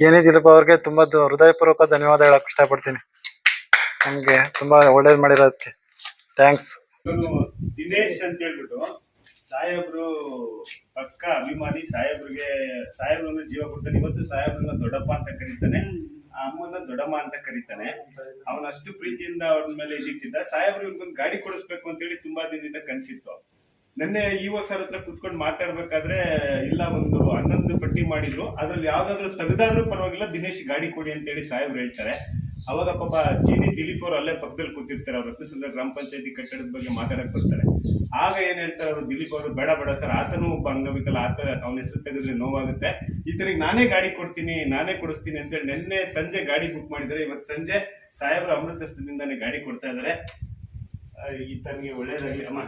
ಏನೇ ದಿಲೀಪ್ ಅವ್ರಿಗೆ ತುಂಬಾ ಹೃದಯಪೂರ್ವಕ ಧನ್ಯವಾದ ಹೇಳಕ್ ಇಷ್ಟಪಡ್ತೀನಿ. ನಮ್ಗೆ ತುಂಬಾ ಒಳ್ಳೇದ್ ಮಾಡಿರೋದಕ್ಕೆ. ಥ್ಯಾಂಕ್ಸ್ ದಿನೇಶ್ ಅಂತ ಹೇಳ್ಬಿಟ್ಟು ಸಾಹೇಬ್ರು ಪಕ್ಕ ಅಭಿಮಾನಿ ಸಾಹೇಬ್ರಿಗೆ, ಸಾಹೇಬ್ರನ್ನ ಜೀವ ಕೊಡ್ತಾನೆ. ಇವತ್ತು ಸಾಹೇಬ್ರನ್ನ ದೊಡ್ಡಪ್ಪ ಅಂತ ಕರೀತಾನೆ. ಅಮ್ಮನ ದೊಡ್ಡಮ್ಮ ಅಂತ ಕರೀತಾನೆ. ಅವನಷ್ಟು ಪ್ರೀತಿಯಿಂದ ಅವ್ರ ಮೇಲೆ ಇದಿಟ್ಟಿದ್ದ ಸಾಹೇಬ್ರು ಇವ್ರಿಗೊಂದು ಗಾಡಿ ಕೊಡಿಸ್ಬೇಕು ಅಂತೇಳಿ ತುಂಬಾ ದಿನದಿಂದ ಕನ್ಸಿತ್ತು. ನಿನ್ನೆ ಒ ಸರ್ ಹತ್ರ ಕುತ್ಕೊಂಡು ಮಾತಾಡ್ಬೇಕಾದ್ರೆ, ಇಲ್ಲ, ಒಂದು ಹನ್ನೊಂದು ಪಟ್ಟಿ ಮಾಡಿದ್ರು. ಅದ್ರಲ್ಲಿ ಯಾವ್ದಾದ್ರು ತೆಗೆದಾದ್ರೂ ಪರವಾಗಿಲ್ಲ, ದಿನೇಶ್ ಗಾಡಿ ಕೊಡಿ ಅಂತೇಳಿ ಸಾಹೇಬ್ರು ಹೇಳ್ತಾರೆ. ಅವಾಗ ಪಾಪ ಜಿಡಿ ದಿಲೀಪ್ ಅವರು ಅಲ್ಲೇ ಪಕ್ಕದಲ್ಲಿ ಕೂತಿರ್ತಾರೆ, ಅವ್ರ ರತ್ನಸಂದ್ರ ಗ್ರಾಮ ಪಂಚಾಯತಿ ಕಟ್ಟಡದ ಬಗ್ಗೆ ಮಾತಾಡಕ್ ಬರ್ತಾರೆ. ಆಗ ಏನ್ ಹೇಳ್ತಾರೆ ಅವರು, ದಿಲೀಪ್ ಅವರು, ಬೇಡ ಬೇಡ ಸರ್, ಆತನು ಒಬ್ಬ ಅಂಗವಿಕಲ, ಆತ ಅವನ ಹೆಸರು ತೆಗೆದ್ರೆ ನೋವಾಗುತ್ತೆ. ಈತನಿಗೆ ನಾನೇ ಗಾಡಿ ಕೊಡ್ತೀನಿ, ನಾನೇ ಕೊಡಿಸ್ತೀನಿ ಅಂತೇಳಿ ನಿನ್ನೆ ಸಂಜೆ ಗಾಡಿ ಬುಕ್ ಮಾಡಿದ್ದಾರೆ. ಇವತ್ತು ಸಂಜೆ ಸಾಹೇಬ್ರ ಅಮೃತಸ್ಥದಿಂದಾನೇ ಗಾಡಿ ಕೊಡ್ತಾ ಇದ್ದಾರೆ. ಈತನಿಗೆ ಒಳ್ಳೇದಾಗಿ ಅಮ್ಮ.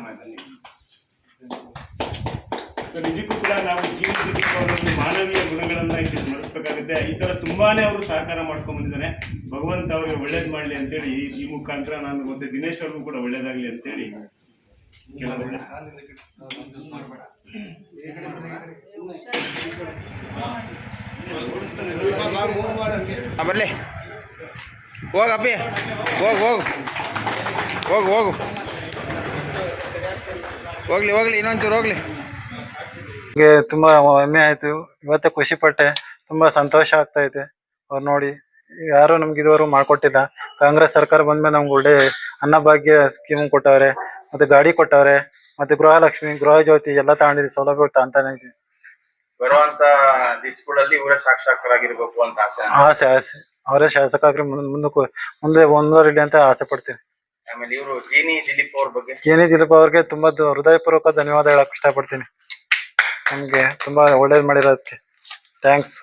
ಸೊ ನಿಜಕ್ಕೂ ಕೂಡ ನಾವು ಜೀವ ದಿಲೀಪ್ ಮಾನವೀಯ ಗುಣಗಳನ್ನ ಇಲ್ಲಿ ಸ್ಮರಿಸಬೇಕಾಗುತ್ತೆ. ಈ ತರ ತುಂಬಾನೇ ಅವರು ಸಹಕಾರ ಮಾಡ್ಕೊಂಡ್ ಬಂದಿದ್ದಾರೆ ಭಗವಂತ ಅವ್ರಿಗೆ ಒಳ್ಳೇದ್ ಮಾಡ್ಲಿ ಅಂತೇಳಿ ಈ- ಮುಖಾಂತರ ನಾನು ಮತ್ತೆ ದಿನೇಶ್ ಅವ್ರಿಗೂ ಕೂಡ ಒಳ್ಳೇದಾಗ್ಲಿ ಅಂತೇಳಿ ಹೋಗಿ ಆ, ಬರ್ಲಿ. ಹೋಗ್ ಅಪ್ಪಿ ಹೋಗ್ ಹೋಗ್. ಹೋಗು ಹೋಗು. ಹೋಗ್ಲಿ ಹೋಗ್ಲಿ ಇನ್ನೊಂಚೂರು ಹೋಗ್ಲಿ. ನಮ್ಗೆ ತುಂಬಾ ಹೆಮ್ಮೆ ಆಯ್ತು. ಇವತ್ತೇ ಖುಷಿ ಪಟ್ಟೆ. ತುಂಬಾ ಸಂತೋಷ ಆಗ್ತಾ ಐತೆ ಅವ್ರು ನೋಡಿ. ಯಾರು ನಮ್ಗೆ ಇದುವರೆಗೂ ಮಾಡ್ಕೊಟ್ಟಿಲ್ಲ. ಕಾಂಗ್ರೆಸ್ ಸರ್ಕಾರ ಬಂದ್ಮೇಲೆ ನಮ್ಗೆ ಒಳ್ಳೆ ಅನ್ನಭಾಗ್ಯ ಸ್ಕೀಮ್ ಕೊಟ್ಟವ್ರೆ ಮತ್ತೆ ಗಾಡಿ ಕೊಟ್ಟವ್ರೆ ಮತ್ತೆ ಗೃಹಲಕ್ಷ್ಮಿ ಗೃಹ ಜ್ಯೋತಿ ಎಲ್ಲ ತಗೊಂಡಿದ್ದೀವಿ ಸೌಲಭ್ಯ ತಾಂತಾನೆ ಇದ್ದೀವಿ ಬರುವಂತ ದಿಸ್ಗಳಲ್ಲಿ ಇವರೇ ಸಾಕ್ಷಾಕರಾಗಿರ್ಬೇಕು ಅಂತ ಆಸೆ. ಆಸೆ ಆಸೆ. ಅವರೇ ಮುಂದ್ ಮುಂದಕ್ಕೂ ಮುಂದೆ ಮುಂದುವರಿಲಿ ಅಂತ ಆಸೆ ಪಡ್ತೀನಿ. ಆಮೇಲೆ ಇವರು ಜೀನಿ ದಿಲೀಪ್ ಅವ್ರ ಬಗ್ಗೆ. ಏನೇ ದಿಲೀಪ್ ಅವ್ರಿಗೆ ತುಂಬಾ ಹೃದಯಪೂರ್ವಕ ಧನ್ಯವಾದ ಹೇಳಕ್ ಇಷ್ಟಪಡ್ತೀನಿ ನಮ್ಗೆ ತುಂಬಾ ಒಳ್ಳೇದ್ ಮಾಡಿರೋದಕ್ಕೆ. ಥ್ಯಾಂಕ್ಸ್